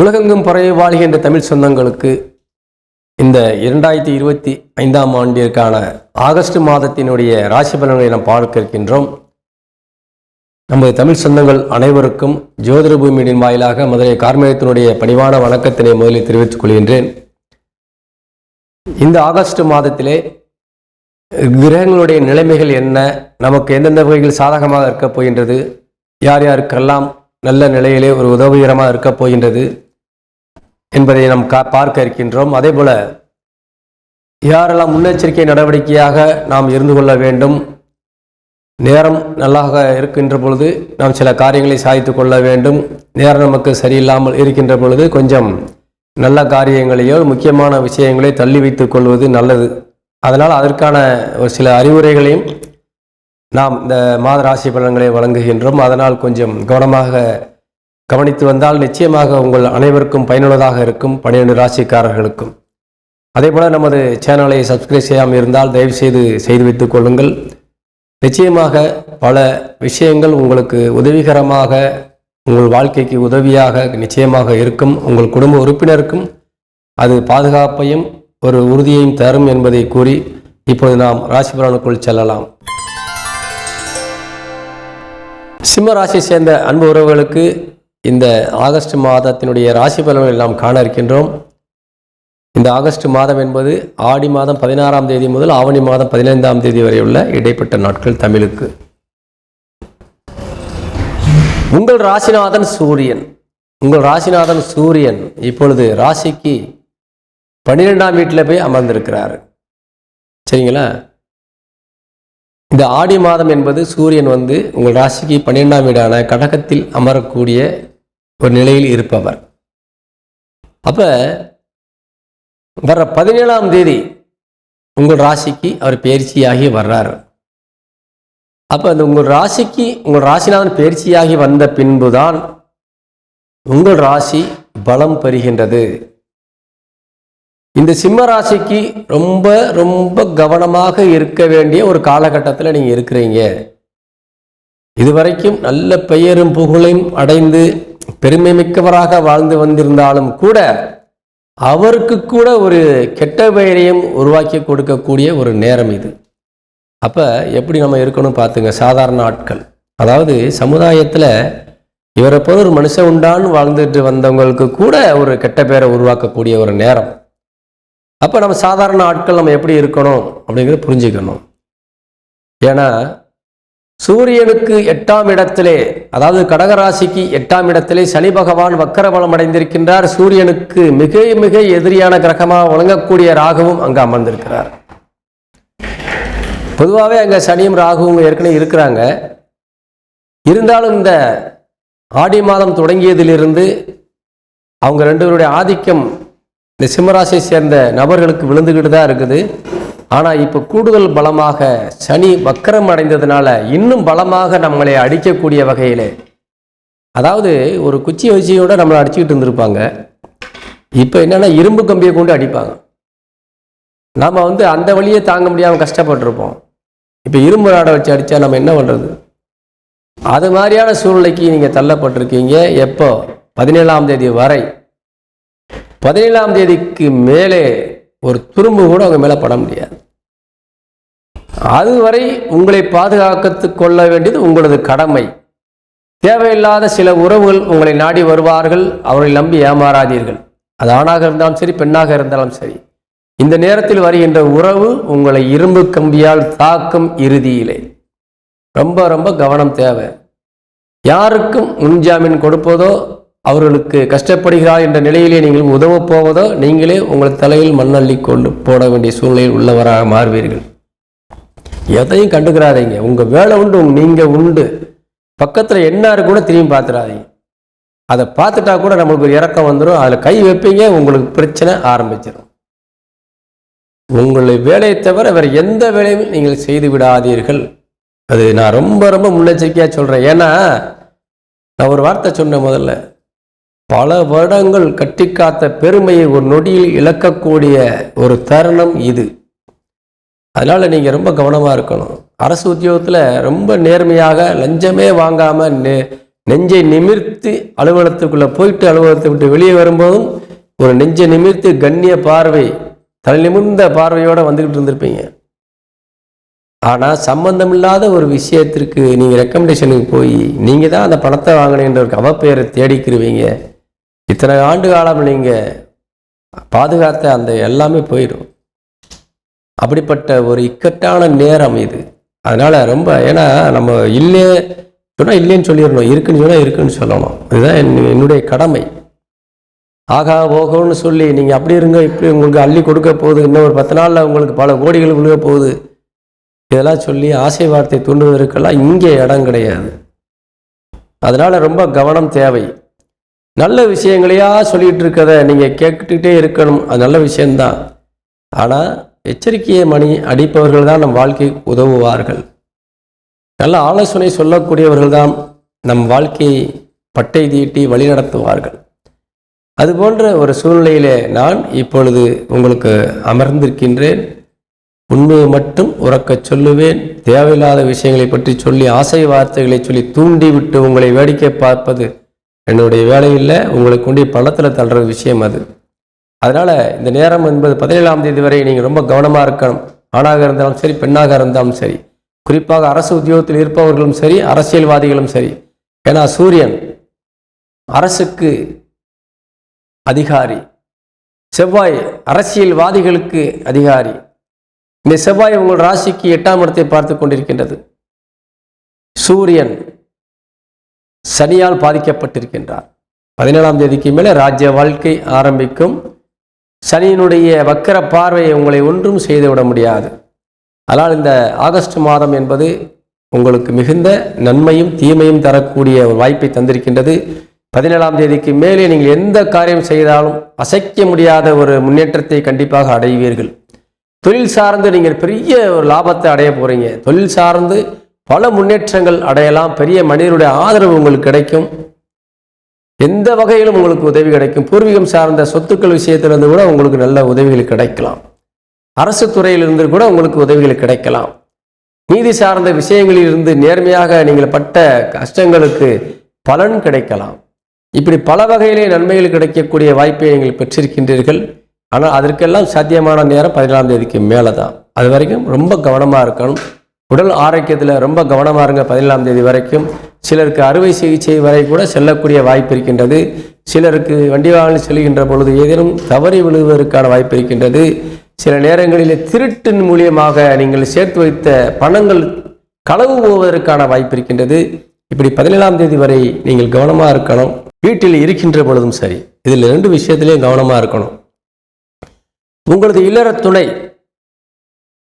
உலகெங்கும் பறவை வாழ்கின்ற தமிழ் சொந்தங்களுக்கு இந்த இரண்டாயிரத்தி இருபத்தி ஐந்தாம் ஆண்டிற்கான ஆகஸ்ட் மாதத்தினுடைய ராசி பலன்களை நாம் பார்க்க இருக்கின்றோம். நமது தமிழ் சொந்தங்கள் அனைவருக்கும் ஜோதிட பூமியின் வாயிலாக மதுரை கார்மேகத்தினுடைய பணிவான வணக்கத்தினை முதலில் தெரிவித்துக் கொள்கின்றேன். இந்த ஆகஸ்ட் மாதத்திலே கிரகங்களுடைய நிலைமைகள் என்ன? நமக்கு எந்தெந்த வகையில் சாதகமாக இருக்கப் போகின்றது? யார் யாருக்கெல்லாம் நல்ல நிலையிலே ஒரு உதவிகரமாக இருக்கப் போகின்றது? என்பதை நாம் கா பார்க்க இருக்கின்றோம். அதே போல யாரெல்லாம் முன்னெச்சரிக்கை நடவடிக்கையாக நாம் இருந்து கொள்ள வேண்டும் நேரம் நல்லாக இருக்கின்ற பொழுது நாம் சில காரியங்களை சாதித்து கொள்ள வேண்டும் நேரம் நமக்கு சரியில்லாமல் இருக்கின்ற பொழுது கொஞ்சம் நல்ல காரியங்களையோ முக்கியமான விஷயங்களை தள்ளி வைத்துக் கொள்வது நல்லது. அதனால் அதற்கான ஒரு சில அறிவுரைகளையும் நாம் இந்த மாத ராசி பலன்களை வழங்குகின்றோம். அதனால் கொஞ்சம் கவனமாக கவனித்து வந்தால் நிச்சயமாக உங்கள் அனைவருக்கும் பயனுள்ளதாக இருக்கும் பன்னிரண்டு ராசிக்காரர்களுக்கும். அதே போல் நமது சேனலை சப்ஸ்கிரைப் செய்யாமல் இருந்தால் தயவு செய்து செய்து வைத்துக் கொள்ளுங்கள். நிச்சயமாக பல விஷயங்கள் உங்களுக்கு உதவிகரமாக உங்கள் வாழ்க்கைக்கு உதவியாக நிச்சயமாக இருக்கும். உங்கள் குடும்ப உறுப்பினருக்கும் அது பாதுகாப்பையும் ஒரு உறுதியையும் தரும் என்பதை கூறி இப்போது நாம் ராசி பலனுக்குள் செல்லலாம். சிம்ம ராசியை சேர்ந்த அன்பு உறவுகளுக்கு இந்த ஆகஸ்ட் மாதத்தினுடைய ராசி பலன்கள் நாம் காண இருக்கின்றோம். இந்த ஆகஸ்ட் மாதம் என்பது ஆடி மாதம் பதினாறாம் தேதி முதல் ஆவணி மாதம் பதினைந்தாம் தேதி வரை உள்ள இடைப்பட்ட நாட்கள் தமிழுக்கு. உங்கள் ராசிநாதன் சூரியன். உங்கள் ராசிநாதன் சூரியன் இப்பொழுது ராசிக்கு பன்னிரெண்டாம் வீட்டில் போய் அமர்ந்திருக்கிறார். சரிங்களா? இந்த ஆடி மாதம் என்பது சூரியன் வந்து உங்கள் ராசிக்கு பன்னிரெண்டாம் வீடான கடகத்தில் அமரக்கூடிய ஒரு நிலையில் இருப்பவர். அப்போ வர்ற பதினேழாம் தேதி உங்கள் ராசிக்கு அவர் பயிற்சியாகி வர்றார். அப்போ அந்த உங்கள் ராசிக்கு உங்கள் ராசிநாதன் பயிற்சியாகி வந்த பின்புதான் உங்கள் ராசி பலம் பெறுகின்றது. இந்த சிம்ம ராசிக்கு ரொம்ப ரொம்ப கவனமாக இருக்க வேண்டிய ஒரு காலகட்டத்தில் நீங்கள் இருக்கிறீங்க. இதுவரைக்கும் நல்ல பெயரும் புகழையும் அடைந்து பெருமை மிக்கவராக வாழ்ந்து வந்திருந்தாலும் கூட அவருக்கு கூட ஒரு கெட்ட பெயரையும் உருவாக்கி கொடுக்கக்கூடிய ஒரு நேரம் இது. அப்போ எப்படி நம்ம இருக்கணும் பார்த்துங்க சாதாரண ஆட்கள். அதாவது சமுதாயத்தில் இவரை போல ஒரு மனுஷன் உண்டான்னு வாழ்ந்துட்டு வந்தவங்களுக்கு கூட ஒரு கெட்ட பேரை உருவாக்கக்கூடிய ஒரு நேரம். அப்போ நம்ம சாதாரண ஆட்கள் நம்ம எப்படி இருக்கணும் அப்படிங்கிறத புரிஞ்சுக்கணும். ஏன்னா சூரியனுக்கு எட்டாம் இடத்திலே அதாவது கடகராசிக்கு எட்டாம் இடத்திலே சனி பகவான் வக்கரபலம் அடைந்திருக்கின்றார். சூரியனுக்கு மிக மிக எதிரியான கிரகமாக வழங்கக்கூடிய ராகுவும் அங்கே அமர்ந்திருக்கிறார். பொதுவாகவே அங்கே சனியும் ராகுவும் ஏற்கனவே இருக்கிறாங்க. இருந்தாலும் இந்த ஆடி மாதம் தொடங்கியதிலிருந்து அவங்க ரெண்டு பேருடைய ஆதிக்கம் இந்த சிம்மராசியை சேர்ந்த நபர்களுக்கு விழுந்துக்கிட்டு தான் இருக்குது. ஆனால் இப்போ கூடுதல் பலமாக சனி வக்கரம் அடைந்ததுனால இன்னும் பலமாக நம்மளை அடிக்கக்கூடிய வகையில். அதாவது ஒரு குச்சி வச்சியோட நம்மளை அடிச்சுக்கிட்டு இருந்திருப்பாங்க. இப்போ என்னென்னா இரும்பு கம்பியை கொண்டு அடிப்பாங்க. நாம் வந்து அந்த வழியை தாங்க முடியாமல் கஷ்டப்பட்டிருப்போம். இப்போ இரும்பு ராடை வச்சு அடித்தா நம்ம என்ன பண்ணுறது அது மாதிரியான சூழ்நிலைக்கு நீங்கள் தள்ளப்பட்டிருக்கீங்க. எப்போ? பதினேழாம் தேதி வரை. பதினேழாம் தேதிக்கு மேலே ஒரு துரும்பு கூட அவங்க மேலே பட முடியாது. அதுவரை உங்களை பாதுகாத்து கொள்ள வேண்டியது உங்களது கடமை. தேவையில்லாத சில உறவுகள் உங்களை நாடி வருவார்கள் அவர்களை நம்பி ஏமாறாதீர்கள். அது ஆணாக இருந்தாலும் சரி பெண்ணாக இருந்தாலும் சரி. இந்த நேரத்தில் வருகின்ற உறவு உங்களை இரும்பு கம்பியால் தாக்கும் இறுதியிலே. ரொம்ப ரொம்ப கவனம் தேவை. யாருக்கும் முன்ஜாமீன் கொடுப்பதோ அவர்களுக்கு கஷ்டப்படுகிறார் என்ற நிலையிலே நீங்கள் உதவப் போவதோ நீங்களே உங்கள் தலையில் மண்ணள்ளி கொண்டு போட வேண்டிய சூழ்நிலையில் உள்ளவராக மாறுவீர்கள். எதையும் கண்டுக்கிறாதீங்க. உங்கள் வேலை உண்டு உங்க நீங்கள் உண்டு. பக்கத்தில் என்ன கூட திரும்பி பார்த்துடாதீங்க அதை பார்த்துட்டா கூட நம்மளுக்கு ஒரு இறக்கம் வந்துடும் அதில் கை வைப்பீங்க உங்களுக்கு பிரச்சனை ஆரம்பிச்சிடும் உங்களை வேலையை தவிர வேறு எந்த வேலையும் நீங்கள் செய்து விடாதீர்கள். அது நான் ரொம்ப ரொம்ப முன்னெச்சரிக்கையாக சொல்கிறேன் ஏன்னா நான் ஒரு வார்த்தை சொன்னேன் முதல்ல. பல வருடங்கள் கட்டிக்காத்த பெருமையை ஒரு நொடியில் இழக்கக்கூடிய ஒரு தருணம் இது. அதனால் நீங்கள் ரொம்ப கவனமாக இருக்கணும். அரசு உத்தியோகத்தில் ரொம்ப நேர்மையாக லஞ்சமே வாங்காமல் நெ நெஞ்சை நிமிர்த்து அலுவலகத்துக்குள்ளே போயிட்டு அலுவலகத்தை விட்டு வெளியே வரும்போதும் ஒரு நெஞ்சை நிமிர்த்து கண்ணிய பார்வை தலை நிமிர்ந்த பார்வையோடு வந்துக்கிட்டு இருந்திருப்பீங்க. ஆனால் சம்பந்தமில்லாத ஒரு விஷயத்திற்கு நீங்கள் ரெக்கமெண்டேஷனுக்கு போய் நீங்கள் தான் அந்த பணத்தை வாங்கினேன்ற ஒரு அவப்பெயரை தேடிக்கிருவீங்க. இத்தனை ஆண்டு காலம் நீங்கள் பாதுகாத்த அந்த எல்லாமே போயிடும். அப்படிப்பட்ட ஒரு இக்கட்டான நேரம் இது. அதனால் ரொம்ப ஏன்னா நம்ம இல்லையே சொன்னால் இல்லைன்னு சொல்லிடணும் இருக்குன்னு சொன்னால் இருக்குன்னு சொல்லணும். இதுதான் என் என்னுடைய கடமை. ஆகா போகணும்னு சொல்லி நீங்கள் அப்படி இருங்க இப்படி உங்களுக்கு அள்ளி கொடுக்க போகுது இன்னும் ஒரு பத்து நாளில் உங்களுக்கு பல கோடிகள் விழுக போகுது. இதெல்லாம் சொல்லி ஆசை வார்த்தை தூண்டுவதற்கெல்லாம் இங்கே இடம் கிடையாது. அதனால் ரொம்ப கவனம் தேவை. நல்ல விஷயங்களையா சொல்லிகிட்டு இருக்கதை நீங்கள் கேட்டுக்கிட்டே இருக்கணும். அது நல்ல விஷயந்தான் ஆனால் எச்சரிக்கையை மணி அடிப்பவர்கள் தான் நம் வாழ்க்கைக்கு உதவுவார்கள். நல்ல ஆலோசனை சொல்லக்கூடியவர்கள் தான் நம் வாழ்க்கையை பட்டை தீட்டி வழிநடத்துவார்கள் அதுபோன்ற ஒரு சூழ்நிலையிலே நான் இப்பொழுது உங்களுக்கு அமர்ந்திருக்கின்றேன். உண்மையை மட்டும் உறக்கச் சொல்லுவேன். தேவையில்லாத விஷயங்களை பற்றி சொல்லி ஆசை வார்த்தைகளை சொல்லி தூண்டிவிட்டு உங்களை வேடிக்கை பார்ப்பது என்னுடைய வேலையில் உங்களை கொண்டு பணத்தில் தள்ளுற விஷயம் அது. அதனால் இந்த நேரம் என்பது பதினேழாம் தேதி வரை நீங்கள் ரொம்ப கவனமாக இருக்கணும். ஆணாக இருந்தாலும் சரி பெண்ணாக இருந்தாலும் சரி. குறிப்பாக அரசு உத்தியோகத்தில் இருப்பவர்களும் சரி அரசியல்வாதிகளும் சரி. ஏன்னா சூரியன் அரசுக்கு அதிகாரி. செவ்வாய் அரசியல்வாதிகளுக்கு அதிகாரி. இந்த செவ்வாய் உங்கள் ராசிக்கு எட்டாம் இடத்தை பார்த்து கொண்டிருக்கின்றது. சூரியன் சனியால் பாதிக்கப்பட்டிருக்கின்றார். பதினேழாம் தேதிக்கு மேலே ராஜ்ய வாழ்க்கை ஆரம்பிக்கும். சனியினுடைய வக்கர பார்வையை உங்களை ஒன்றும் செய்துவிட முடியாது. அதனால் இந்த ஆகஸ்ட் மாதம் என்பது உங்களுக்கு மிகுந்த நன்மையும் தீமையும் தரக்கூடிய ஒரு வாய்ப்பை தந்திருக்கின்றது. பதினேழாம் தேதிக்கு மேலே நீங்கள் எந்த காரியம் செய்தாலும் அசைக்க முடியாத ஒரு முன்னேற்றத்தை கண்டிப்பாக அடைவீர்கள். தொழில் சார்ந்து நீங்கள் பெரிய ஒரு லாபத்தை அடைய போகிறீங்க தொழில் சார்ந்து பல முன்னேற்றங்கள் அடையலாம். பெரிய மனிதனுடைய ஆதரவு உங்களுக்கு கிடைக்கும். எந்த வகையிலும் உங்களுக்கு உதவி கிடைக்கும். பூர்வீகம் சார்ந்த சொத்துக்கள் விஷயத்திலிருந்து கூட உங்களுக்கு நல்ல உதவிகள் கிடைக்கலாம். அரசு துறையிலிருந்து கூட உங்களுக்கு உதவிகள் கிடைக்கலாம். நீதி சார்ந்த விஷயங்களில் இருந்து நேர்மையாக நீங்கள் பட்ட கஷ்டங்களுக்கு பலன் கிடைக்கலாம். இப்படி பல வகையிலே நன்மைகள் கிடைக்கக்கூடிய வாய்ப்பை நீங்கள் பெற்றிருக்கின்றீர்கள். ஆனால் அதற்கெல்லாம் சாத்தியமான நேரம் பதினாலாம் தேதிக்கு மேலே தான் அது வரைக்கும் ரொம்ப கவனமாக இருக்கணும். உடல் ஆரோக்கியத்தில் ரொம்ப கவனமாக இருங்க பதினேழாம் தேதி வரைக்கும். சிலருக்கு அறுவை சிகிச்சை வரை கூட செல்லக்கூடிய வாய்ப்பு இருக்கின்றது. சிலருக்கு வண்டி வாகனம் செல்கின்ற பொழுது ஏதேனும் தவறி விழுவதற்கான வாய்ப்பு இருக்கின்றது. சில நேரங்களில் திருட்டின் மூலியமாக நீங்கள் சேர்த்து வைத்த பணங்கள் களவு போவதற்கான வாய்ப்பு இருக்கின்றது. இப்படி பதினேழாம் தேதி வரை நீங்கள் கவனமாக இருக்கணும். வீட்டில் இருக்கின்ற பொழுதும் சரி இதில் ரெண்டு விஷயத்திலையும் கவனமாக இருக்கணும். உங்களது இல்லற துணை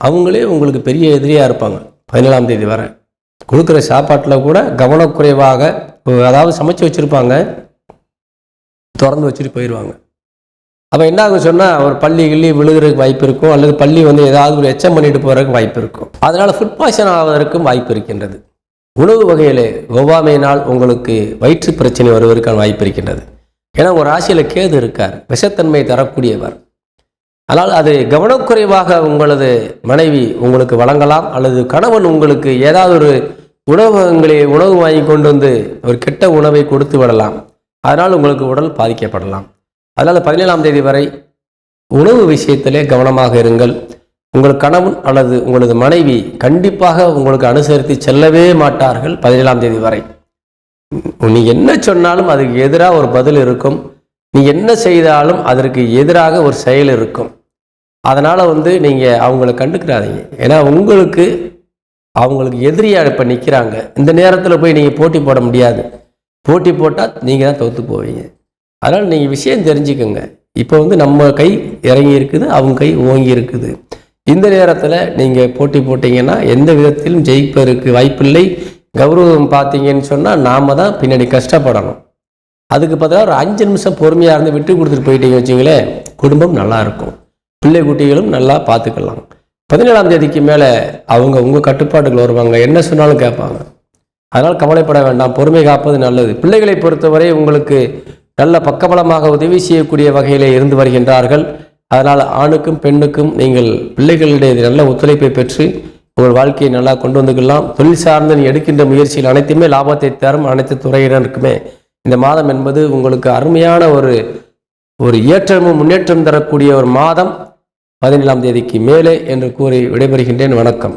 அவங்களே உங்களுக்கு பெரிய எதிரியாக இருப்பாங்க. பதினேழாம் தேதி வரை. கொடுக்குற சாப்பாட்டில் கூட கவனக்குறைவாக அதாவது சமைச்சு வச்சுருப்பாங்க. திறந்து வச்சுட்டு போயிடுவாங்க அப்போ என்ன ஆகும் சொன்னால் ஒரு பள்ளி கிள்ளி விழுகிறதுக்கு வாய்ப்பு இருக்கும். அல்லது பள்ளி வந்து ஏதாவது ஒரு எச்சம் பண்ணிட்டு போகிறதுக்கு வாய்ப்பு இருக்கும். அதனால் ஃபுட் பாய்சன் ஆவதற்கும் வாய்ப்பு இருக்கின்றது. உணவு வகையில் ஒவ்வாமையினால் உங்களுக்கு வயிற்று பிரச்சனை வருவதற்கான வாய்ப்பு இருக்கின்றது. ஏன்னா ஒரு ராசியில் கேது இருக்கார். விஷத்தன்மை தரக்கூடியவர். ஆனால் அது கவனக்குறைவாக உங்களது மனைவி உங்களுக்கு வழங்கலாம் அல்லது கணவன் உங்களுக்கு ஏதாவது ஒரு உணவகங்களை உணவு வாங்கி கொண்டு வந்து ஒரு கெட்ட உணவை கொடுத்து விடலாம். அதனால் உங்களுக்கு உடல் பாதிக்கப்படலாம். அதனால் பதினேழாம் தேதி வரை உணவு விஷயத்திலே கவனமாக இருங்கள். உங்கள் கணவன் அல்லது உங்களது மனைவி கண்டிப்பாக உங்களுக்கு அனுசரித்து செல்லவே மாட்டார்கள் பதினேழாம் தேதி வரை. நீ என்ன சொன்னாலும் அதுக்கு எதிராக ஒரு பதில் இருக்கும். நீ என்ன செய்தாலும் அதற்கு எதிராக ஒரு செயல் இருக்கும். அதனால் வந்து நீங்கள் அவங்கள கண்டுக்கிறாதீங்க. ஏன்னா உங்களுக்கு அவங்களுக்கு எதிரியாக இப்போ நிற்கிறாங்க இந்த நேரத்தில் போய் நீங்கள் போட்டி போட முடியாது. போட்டி போட்டால் நீங்கள் தான் தோற்று போவீங்க. அதனால் நீங்கள் விஷயம் தெரிஞ்சுக்கோங்க. இப்போ வந்து நம்ம கை இறங்கி இருக்குது அவங்க கை ஓங்கி இருக்குது. இந்த நேரத்தில் நீங்கள் போட்டி போட்டிங்கன்னா எந்த விதத்திலும் ஜெயிப்பதற்கு வாய்ப்பில்லை. கௌரவம் பார்த்தீங்கன்னு சொன்னால் நாம் தான் பின்னாடி கஷ்டப்படணும். அதுக்கு பார்த்தா ஒரு அஞ்சு நிமிஷம் பொறுமையாக இருந்து விட்டு கொடுத்துட்டு போயிட்டீங்க வச்சுங்களேன் குடும்பம் நல்லாயிருக்கும் பிள்ளை குட்டிகளும் நல்லா பார்த்துக்கலாம். பதினேழாம் தேதிக்கு மேலே அவங்க உங்கள் கட்டுப்பாட்டுகள் வருவாங்க. என்ன சொன்னாலும் கேட்பாங்க. அதனால் கவலைப்பட வேண்டாம். பொறுமை காப்பது நல்லது. பிள்ளைகளை பொறுத்தவரை உங்களுக்கு நல்ல பக்கபலமாக உதவி செய்யக்கூடிய வகையிலே இருந்து வருகின்றார்கள். அதனால் ஆணுக்கும் பெண்ணுக்கும் நீங்கள் பிள்ளைகளிடையே நல்ல ஒத்துழைப்பை பெற்று உங்கள் வாழ்க்கையை நல்லா கொண்டு வந்துக்கலாம். தொழில் சார்ந்து நீ எடுக்கின்ற முயற்சியில் அனைத்துமே லாபத்தை தரும் அனைத்து துறையினருக்குமே. இந்த மாதம் என்பது உங்களுக்கு அருமையான ஒரு ஒரு ஏற்றமும் முன்னேற்றம் தரக்கூடிய ஒரு மாதம் பதினேழாம் தேதிக்கு மேலே என்று கூறி விடைபெறுகின்றேன். வணக்கம்.